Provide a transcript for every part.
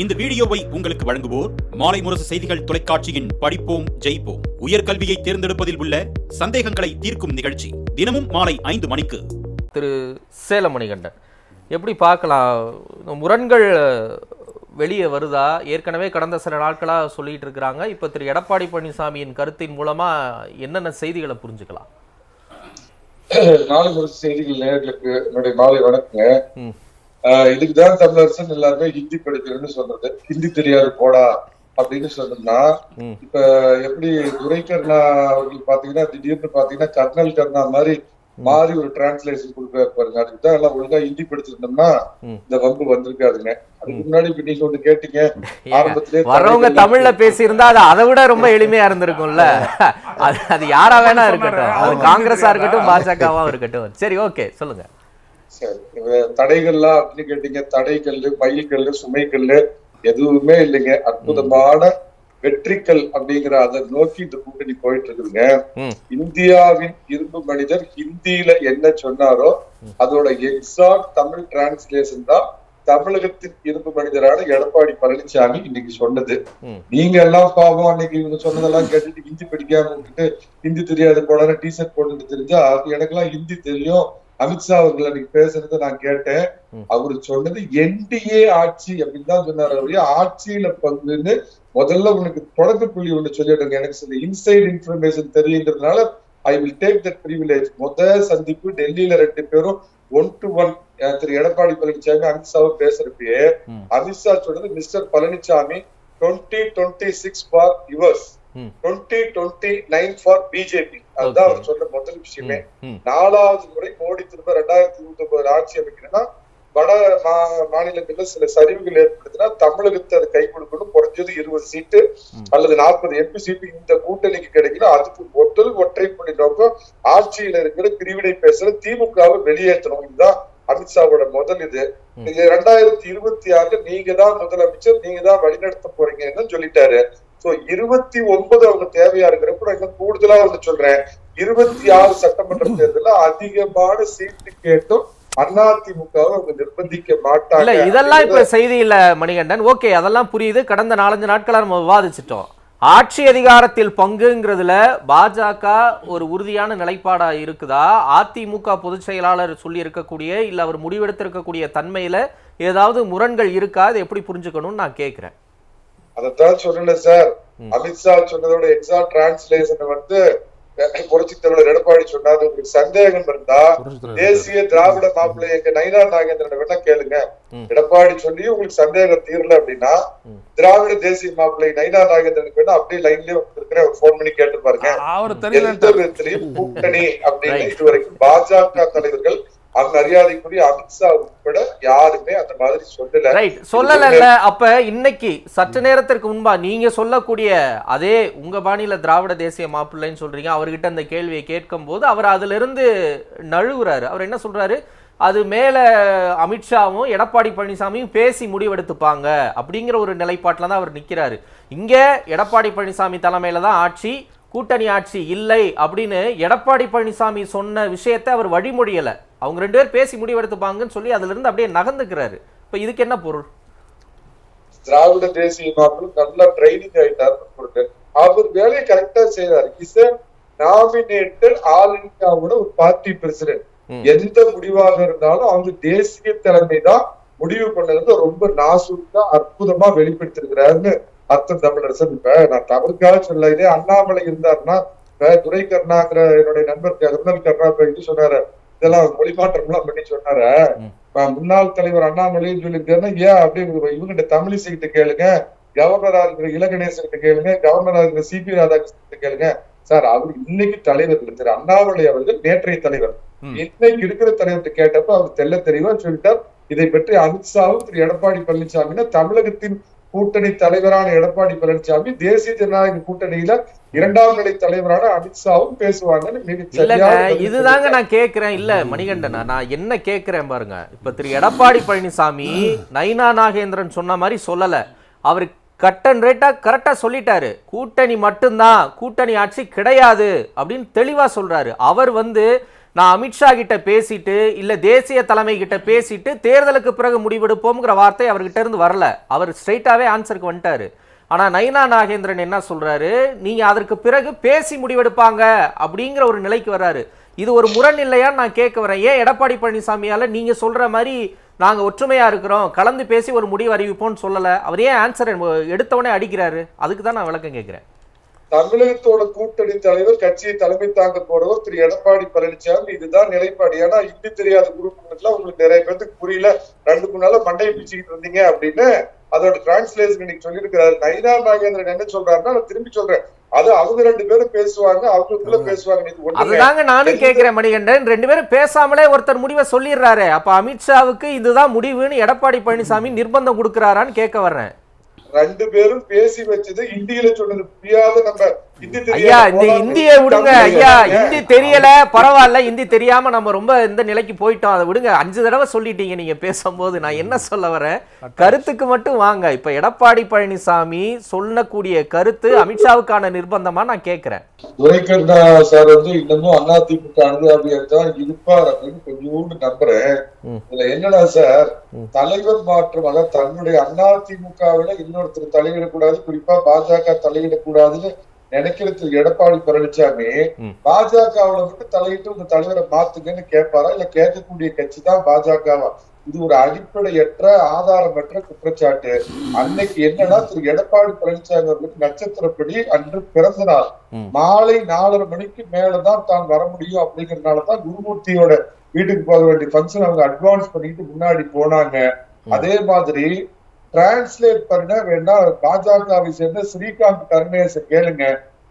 இந்த வீடியோவை உங்களுக்கு வழங்குவோர் மாலை முரசு செய்திகள் தொலைக்காட்சியின் படிப்போம் ஜெயிப்போம். உயர்கல்வியை தேர்ந்தெடுப்பதில் உள்ள சந்தேகங்களை தீர்க்கும் நிகழ்ச்சி தினமும் மாலை ஐந்து மணிக்கு. திரு சேலமணிகண்டன் எப்படி பார்க்கலாம்? முரண்கள் வெளியே வருதா? ஏற்கனவே கடந்த சில நாட்களாக சொல்லிட்டு இருக்கிறாங்க. இப்போ திரு எடப்பாடி பழனிசாமியின் கருத்தின் மூலமா என்னென்ன செய்திகளை புரிஞ்சுக்கலாம்? நாலு ஒரு செய்திகள் நேர்களுக்கு என்னுடைய மாலை வணக்கங்க. இதுக்குதான் தமிழரசன் எல்லாருமே ஹிந்தி படிக்கிறேன்னு சொல்றது ஹிந்தி தெரியாது போடா அப்படின்னு சொன்னோம்னா. இப்ப எப்படி துரைக்கர்ணா அவர்கள் பாத்தீங்கன்னா திடீர்னு பாத்தீங்கன்னா கர்னல் கர்ணா மாதிரி மாறி ஒரு டிரான்ஸ்லேஷன் கொடுக்குறாரு பாருங்க. அதுக்கு தான் எல்லாம் ஒழுங்கா ஹிந்தி படிச்சிருந்தோம்னா. இந்த வம்பு வந்திருக்காதுங்க. அதுக்கு முன்னாடி இப்ப நீங்க ஒண்ணு கேட்டீங்க. ஆரம்பத்திலே வரவங்க தமிழ்ல பேசியிருந்தா அது அதை விட ரொம்ப எளிமையா இருந்திருக்கும்ல. அது அது யாரா வேணா இருக்கட்டும். அது காங்கிரஸா இருக்கட்டும் பாஜகவா இருக்கட்டும். சரி ஓகே சொல்லுங்க. சரி. தடைகள்லாம் அப்படின்னு கேட்டீங்க. தடைக்கல்லு மைல்கல்லு சுமைக்கல்லு எதுவுமே இல்லைங்க. அற்புதமான வெற்றிக்கல் அப்படிங்கிற அதை நோக்கி இந்த கூட்டணி போயிட்டு இருக்குதுங்க. இந்தியாவின் இரும்பு மனிதர் ஹிந்தியில என்ன சொன்னாரோ அதோட எக்ஸாக்ட் தமிழ் டிரான்ஸ்லேஷன் தான் தமிழகத்தின் இரும்பு மனிதரான எடப்பாடி பழனிசாமி இன்னைக்கு சொன்னது. நீங்க எல்லாம் பாவம் அன்னைக்கு இவங்க சொன்னதெல்லாம் கேட்டுட்டு ஹிந்தி படிக்காம விட்டுட்டு ஹிந்தி தெரியாத போட டிஷர்ட் போட்டுட்டு தெரிஞ்சா எனக்கெல்லாம் ஹிந்தி தெரியும். அமித்ஷா அவர்கள் அன்னைக்கு பேசுறதை நான் கேட்டேன். அவரு சொன்னது என்டிஏ ஆட்சி அப்படின்னு தான் சொன்னாரு அவரு ஆட்சியில பங்குன்னு முதல்ல உனக்கு தொடக்க புள்ளி ஒண்ணு சொல்லிடுங்க எனக்கு சில inside information தெரியுங்கிறதுனால I will take that privilege முத சந்திப்பு டெல்லியில ரெண்டு பேரும் one to one Thiru Edappadi Palaniswami அமித்ஷாவும் பேசுறப்பயே. அமித்ஷா சொன்னது mister Palaniswami twenty twenty six for yours. Twenty twenty nine for BJP அதுதான் அவர் சொன்ன முதல் விஷயமே. நாலாவது முறை மோடி திரும்ப ரெண்டாயிரத்தி இருபத்தி ஒன்பது ஆட்சி அமைக்கணும்னா வட மா- மாநிலங்கள்ல சில சரிவுகள் ஏற்படுத்தினா தமிழகத்தை அது கை கொடுக்கணும் குறைஞ்சது இருபது சீட்டு. அல்லது நாற்பது எம்பி சீட்டு இந்த கூட்டணிக்கு கிடைக்கல. அதுக்கு முதல் ஒற்றை புள்ளி நோக்கம் ஆட்சியில இருக்கிற பிரிவினை பேசுற திமுகவை வெளியேற்றணும். இதுதான் அமித்ஷாவோட முதல் இது. இது ரெண்டாயிரத்தி இருபத்தி ஆறுல நீங்க தான் முதலமைச்சர் நீங்க தான் வழிநடத்த போறீங்கன்னு சொல்லிட்டாரு. சோ இருபத்தி ஒன்பது அவங்க தேவையா இருக்கிறப்ப நான் இன்னும் கூடுதலா ஒண்ணு சொல்றேன். இருபத்தி ஆறு சட்டமன்ற தேர்தல்ல அதிகமான சீட்டு கேட்டும் இதெல்லாம் இப்ப செய்தி இல்ல மணிகண்டன் ஓகே அதெல்லாம் புரியுது. கடந்த நாலஞ்சு நாட்களா நம்ம விவாதிச்சிட்டோம். ஆட்சி அதிகாரத்தில் பங்குங்கிறதுல பாஜக ஒரு உறுதியான நிலைப்பாடா இருக்குதா? அதிமுக பொதுச் செயலாளர் சொல்லி இருக்கக்கூடிய இல்ல அவர் முடிவெடுத்திருக்கக்கூடிய தன்மையில ஏதாவது முரண்கள் இருக்கா? அதை எப்படி புரிஞ்சுக்கணும்னு நான் கேக்குறேன். அதைத்தான் சொல்லல சார். அமித்ஷா சொன்னதோட எக்ஸாக்ட் டிரான்ஸ்லேஷன் வந்து புரட்சி தலைவர் எடப்பாடி சொன்னாரு உங்களுக்கு சந்தேகம் இருந்தா தேசிய திராவிட மாப்பிள்ளை எங்க நயினா நாகேந்திரன் வேணா கேளுங்க. எடப்பாடி சொல்லி உங்களுக்கு சந்தேகம் தீரல அப்படின்னா. திராவிட தேசிய மாப்பிள்ளை நயினா நாகேந்திரனுக்கு வேணா அப்படியே லைன்லயே இருக்கிற ஒரு போன் பண்ணி கேட்டு பாருங்க எந்த தெரியல விதத்திலையும் கூட்டணி அப்படின்னு Right. இதுவரைக்கும் பாஜக தலைவர்கள் அந்த மரியாதைக்குரிய அமித்ஷா உட்பட யாருமே அந்த மாதிரி சொல்லல. ரைட் சொல்லல அப்ப இன்னைக்கு சற்று நேரத்திற்கு முன்பா நீங்க சொல்லக்கூடிய அதே உங்க பாணியில திராவிட தேசிய மாப்பிள்ளைன்னு சொல்றீங்க. அவர்கிட்ட அந்த கேள்வியை கேட்கும் போது அவர் அதுல இருந்து நழுவுறாரு. அவர் என்ன சொல்றாரு? அது மேல அமித்ஷாவும் எடப்பாடி பழனிசாமியும் பேசி முடிவெடுத்துப்பாங்க அப்படிங்கிற ஒரு நிலைப்பாட்டில் தான் அவர் நிக்கிறாரு. இங்க எடப்பாடி பழனிசாமி தலைமையில தான் ஆட்சி கூட்டணி ஆட்சி இல்லை அப்படின்னு எடப்பாடி பழனிசாமி சொன்ன விஷயத்தை அவர் வழிமொழியல அவங்க ரெண்டு பேர் பேசி முடிவெடுத்துப்பாங்கன்னு சொல்லி அதுல இருந்து அப்படியே நகர்ந்துக்கிறாரு. இப்ப இதுக்கு என்ன பொருள்? திராவிட தேசிய மாப்பிள்ளை நல்லா ட்ரைனிங் ஆயிட்டாருன்னு அவர் வேலையை கரெக்டா செய்யறாரு இஸ் நாமினேட்டட் ஆல் இந்தியாவோட ஒரு பார்ட்டி பிரசிடென்ட். எந்த முடிவாக இருந்தாலும் அவங்க தேசிய தலைமை தான் முடிவு பண்ணது ரொம்ப நாசூக்கா அற்புதமா வெளிப்படுத்திருக்கிறாருன்னு அர்த்தம் தமிழரசன். இப்ப நான் தவறுக்காக சொல்ல இதே அண்ணாமலை இருந்தாருன்னா துரை கருணாங்கிற என்னுடைய நண்பர் கருணல் கருணா இது சொன்னாரு இதெல்லாம் மொழிமாற்றம் எல்லாம் பண்ணி சொன்னாரு. முன்னாள் தலைவர் அண்ணாமலைன்னு சொல்லியிருக்காருன்னா ஏன் அப்படி இவங்கிட்ட தமிழிசை கிட்ட கேளுங்க கவர்னரா இருக்கிற இலகணேசன் கிட்ட கேளுங்க கவர்னரா இருக்கிற சிபி ராதாகிருஷ்ணன் கிட்ட கேளுங்க. சார் அவர் இன்னைக்கு தலைவர் திரு அண்ணாமலை அவர்கள் நேற்றைய தலைவர். இன்னைக்கு இருக்கிற தலைவர்கிட்ட கேட்டப்ப அவர் தெல்ல தெளிவா சொல்லிட்டார். இதை பற்றி அமித்ஷாவும் திரு. எடப்பாடி பழனிசாமினா தமிழகத்தின் கூட்டணி தலைவரான எடப்பாடி பழனிசாமி தேசிய ஜனநாயக கூட்டணியில இரண்டாம் நிலை தலைவரான அமித்ஷாவும் பேசுவாங்கன்னு இதுதாங்க நான் கேக்குறேன். இல்ல மணிகண்டனா நான் என்ன கேக்குறேன் பாருங்க. இப்ப திரு எடப்பாடி பழனிசாமி நைனா நாகேந்திரன் சொன்ன மாதிரி சொல்லல. அவர் கட் அண்ட் ரேட்டா கரெக்டா சொல்லிட்டாரு. கூட்டணி மட்டும்தான் கூட்டணி ஆட்சி கிடையாது அப்படின்னு தெளிவா சொல்றாரு. அவர் வந்து நான் அமித்ஷா கிட்ட பேசிட்டு இல்ல தேசிய தலைமை கிட்ட பேசிட்டு தேர்தலுக்கு பிறகு முடிவெடுப்போம்ங்கிற வார்த்தை அவர்கிட்ட இருந்து வரல. அவர் ஸ்ட்ரைட்டாவே ஆன்சருக்கு வந்துட்டாரு. ஆனா நைனா நாகேந்திரன் என்ன சொல்றாரு? நீங்க அதற்கு பிறகு பேசி முடிவெடுப்பாங்க அப்படிங்கிற ஒரு நிலைக்கு வர்றாரு. இது ஒரு முரண் இல்லையான்னு நான் கேட்க வரேன். ஏன் எடப்பாடி பழனிசாமியால நீங்க சொல்ற மாதிரி நாங்க ஒற்றுமையா இருக்கிறோம் கலந்து பேசி ஒரு முடிவு அறிவிப்போம்னு சொல்லல. அவர் ஏன் ஆன்சர் எடுத்தவொடனே அடிக்கிறாரு? அதுக்கு தான் நான் விளக்கம் கேட்கிறேன். தமிழகத்தோட கூட்டணி தலைவர் கட்சியை தலைமை தாங்க போறவர் திரு. எடப்பாடி பழனிசாமி. இதுதான் நிலைப்பாடு. ஏன்னா இந்தி தெரியாத குரூப் உங்களுக்கு நிறைய பேருக்கு புரியல. ரெண்டு மூணு நாளா மண்டையை பிச்சுக்கிட்டு இருந்தீங்க அப்படின்னு அதோட டிரான்ஸ்லேஷன் இன்னைக்கு சொல்லியிருக்கிறாரு. நைனா நாகேந்திரன் என்ன சொல்றாருன்னா நான் திரும்பி சொல்றேன். அது அவங்க ரெண்டு பேரும் பேசுவாங்க அவங்களுக்குள்ள பேசுவாங்க அதுதாங்க நானும் கேட்கிறேன் மணிகண்டன். ரெண்டு பேரும் பேசாமலே ஒருத்தர் முடிவை சொல்லிடுறாரு. அப்ப அமித்ஷாவுக்கு இதுதான் முடிவுன்னு எடப்பாடி பழனிசாமி நிர்பந்தம் கொடுக்கறாரான்னு கேட்க வர்றேன். ரெண்டு பேரும் பேசி வச்சது இந்தியில சொன்னது. புரியாத நம்ம ஐயா இந்த இந்தியை விடுங்க ஐயா. இந்தி தெரியல பரவாயில்ல. இந்தி தெரியாம நம்ம ரொம்ப இந்த நிலைக்கு போயிட்டோம். அதை விடுங்க. அஞ்சு தடவை சொல்லிட்டீங்க நீங்க பேசும்போது. நான் என்ன சொல்ல வரேன்? கருத்துக்கு மட்டும் வாங்க. இப்ப எடப்பாடி பழனிசாமி சொல்லக்கூடிய கருத்து அமித்ஷாவுக்கான நிர்பந்தமா நான் கேட்கிறேன் துரைக்கண்ணா சார் வந்து இன்னமும் அதிமுக அனுதாபியாக தான் இருப்பார் அப்படின்னு கொஞ்சோண்டு நம்புறேன். இதுல என்னடா சார். தலைவர் மாற்றம் அதாவது தன்னுடைய அதிமுகவில இன்னொருத்தர் தலையிடக்கூடாது. குறிப்பா பாஜக தலையிடக்கூடாதுன்னு நினைக்கிற திரு எடப்பாடி பழனிசாமி. பாஜகவுல மட்டும் தலையிட்டு உங்க தலைவரை மாத்துங்கன்னு கேட்பாரா? இல்ல கேட்கக்கூடிய கட்சி தான் பாஜகவா? இது ஒரு அடிப்படையற்ற ஆதாரமற்ற குற்றச்சாட்டு. அன்னைக்கு என்னன்னா திரு எடப்பாடி பழனிசாமி அவர்களுக்கு நட்சத்திரப்படி அன்று பிறந்த நாள். மாலை நாலரை மணிக்கு மேலதான் தான் வர முடியும் அப்படிங்கறதுனாலதான் குருமூர்த்தியோட வீட்டுக்கு போக வேண்டிய ஃபங்க்ஷன் அவங்க அட்வான்ஸ் பண்ணிட்டு முன்னாடி போனாங்க. அதே மாதிரி டிரான்ஸ்லேட் பண்ண வேணா பாஜகவை சேர்ந்த ஸ்ரீகாந்த் கருணேச கேளுங்க.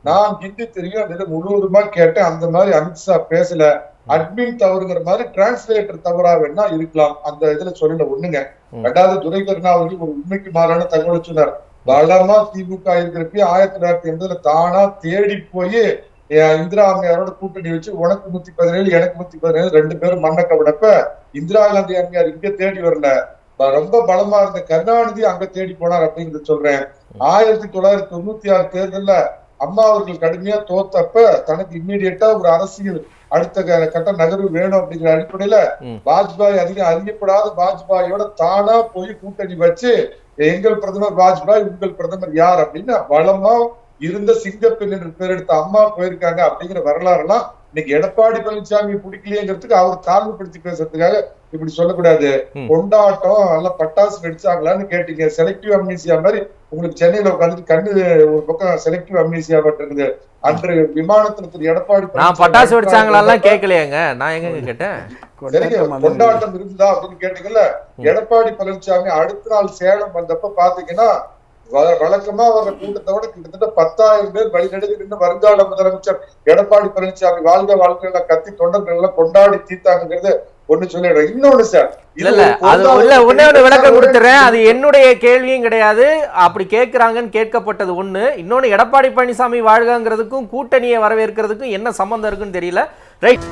நான் ஹிந்தி தெரியும் அது முழுவதுமா கேட்டேன் அந்த மாதிரி அமித்ஷா பேசல. அட்மின் தவறுங்கிற மாதிரி டிரான்ஸ்லேட்டர் தவறா வேணா இருக்கலாம் அந்த இதுல சொல்லல ஒண்ணுங்க. ரெண்டாவது துரைகருணா அவர்கள் ஒரு உண்மைக்கு மாறான தகவல் சொன்னார். பலமா திமுக இருக்கிறப்ப ஆயிரத்தி தொள்ளாயிரத்தி எண்பதுல தானா தேடி போய் இந்திரா அம்மையாரோட கூட்டணி வச்சு உனக்கு நூத்தி பதினேழு எனக்கு நூத்தி பதினேழு ரெண்டு பேரும் மண்ணை கவிடப்ப இந்திரா காந்தி அம்மையார் இங்க தேடி வரல. ரொம்ப பலமா இருந்த கருணாநிதி அங்க தேடி போனார் அப்படிங்கறத சொல்றேன் ஆயிரத்தி தொள்ளாயிரத்தி தொண்ணூத்தி ஆறு தேர்தல்ல அம்மா அவர்கள் கடுமையா தோத்தப்ப தனக்கு இம்மீடியட்டா ஒரு அரசியல் அடுத்த கட்ட நகர்வு வேணும் அப்படிங்கிற அடிப்படையில. வாஜ்பாய் அதிகம் அறியப்படாத வாஜ்பாயோட தானா போய் கூட்டணி வச்சு எங்கள் பிரதமர் வாஜ்பாய் உங்கள் பிரதமர் யார் அப்படின்னு வளமா இருந்த சிங்கப்பெண் என்று பேர் எடுத்த அம்மா போயிருக்காங்க அப்படிங்கிற வரலாறு எல்லாம் இன்னைக்கு எடப்பாடி பழனிசாமி பிடிக்கலையேங்கிறதுக்கு அவர் தாழ்வுபடுத்தி பேசுறதுக்காக இப்படி சொல்லக்கூடாது. கொண்டாட்டம் நல்லா பட்டாசு வெடிச்சாங்களான்னு கேட்டீங்க. செலக்டிவ் அம்னீசியா மாதிரி உங்களுக்கு சென்னையில உட்காந்துட்டு கண்ணு ஒரு பக்கம் செலக்டிவ் அம்னீசியா இருக்குது. அன்று விமானத்துல திரு எடப்பாடி நான் பட்டாசு வெடிச்சாங்களெல்லாம் கேட்கலையேங்க. நான் எங்க கேட்டேன்? கொண்டாட்டம் இருந்தா அப்படின்னு கேட்டீங்கல்ல எடப்பாடி பழனிசாமி அடுத்த நாள் சேலம் வந்தப்ப பாத்தீங்கன்னா வழக்கமா வர்ற கூட்டத்தோட கிட்டத்தட்ட பத்தாயிரம் பேர் வழிநடுவில் நின்று வருங்கால முதலமைச்சர் எடப்பாடி பழனிசாமி வாழ்க வாழ்க்கையில கத்தி தொண்டர்கள் எல்லாம் கொண்டாடி தீர்த்தாங்கிறது ஒண்ணு சொல்லிடுறேன். இன்னொன்னு சார் இல்ல இல்ல அது இல்ல ஒண்ணே ஒண்ணு விளக்கம் கொடுத்துறேன். அது என்னுடைய கேள்வியும் கிடையாது. அப்படி கேட்கறாங்கன்னு கேட்கப்பட்டது ஒண்ணு. இன்னொன்னு எடப்பாடி பழனிசாமி வாழ்கங்கிறதுக்கும் கூட்டணியை வரவேற்கிறதுக்கும் என்ன சம்பந்தம் இருக்குன்னு தெரியல. ரைட்